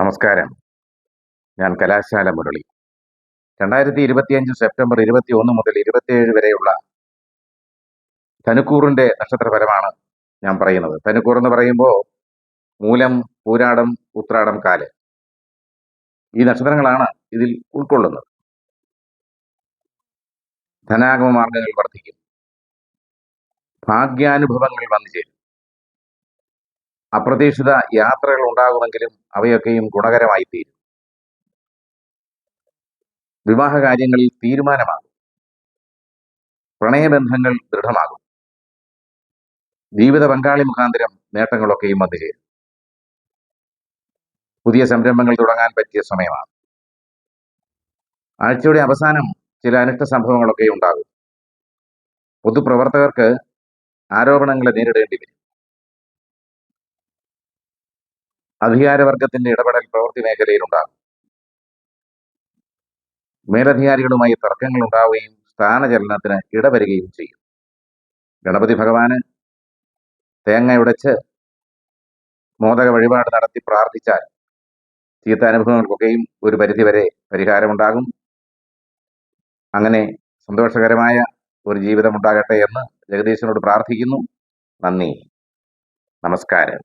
നമസ്കാരം. ഞാൻ കലാശാല മുരളി. രണ്ടായിരത്തി ഇരുപത്തിയഞ്ച് സെപ്റ്റംബർ ഇരുപത്തി ഒന്ന് മുതൽ ഇരുപത്തിയേഴ് വരെയുള്ള ധനുക്കൂറിന്റെ നക്ഷത്രപരമാണ് ഞാൻ പറയുന്നത്. ധനുക്കൂർ എന്ന് പറയുമ്പോൾ മൂലം പൂരാടം ഉത്രാടം കാൽ. ഈ നക്ഷത്രങ്ങളാണ് ഇതിൽ ഉൾക്കൊള്ളുന്നത്. ധനാഗമ മാർഗങ്ങൾ വർദ്ധിക്കും. ഭാഗ്യാനുഭവങ്ങൾ വന്നു ചേരും. അപ്രതീക്ഷിത യാത്രകൾ ഉണ്ടാകുമെങ്കിലും അവയൊക്കെയും ഗുണകരമായി തീരും. വിവാഹ കാര്യങ്ങളിൽ തീരുമാനമാകും. പ്രണയബന്ധങ്ങൾ ദൃഢമാകും. ജീവിത പങ്കാളി മുഖാന്തരം നേട്ടങ്ങളൊക്കെയും വന്നു ചേരും. പുതിയ സംരംഭങ്ങൾ തുടങ്ങാൻ പറ്റിയ സമയമാണ്. ആഴ്ചയുടെ അവസാനം ചില അനിഷ്ട സംഭവങ്ങളൊക്കെ ഉണ്ടാകും. പൊതുപ്രവർത്തകർക്ക് ആരോപണങ്ങളെ നേരിടേണ്ടി വരും. അധികാരവർഗത്തിന്റെ ഇടപെടൽ പ്രവൃത്തി മേഖലയിലുണ്ടാകും. മേലധികാരികളുമായി തർക്കങ്ങൾ ഉണ്ടാവുകയും സ്ഥാനചലനത്തിന് ഇടവരികയും ചെയ്യും. ഗണപതി ഭഗവാന് തേങ്ങ ഉടച്ച് മോദക വഴിപാട് നടത്തി പ്രാർത്ഥിച്ചാൽ ചീത്ത അനുഭവങ്ങൾക്കൊക്കെയും ഒരു പരിധിവരെ പരിഹാരമുണ്ടാകും. അങ്ങനെ സന്തോഷകരമായ ഒരു ജീവിതം ഉണ്ടാകട്ടെ എന്ന് ജഗദീശനോട് പ്രാർത്ഥിക്കുന്നു. നന്ദി. നമസ്കാരം.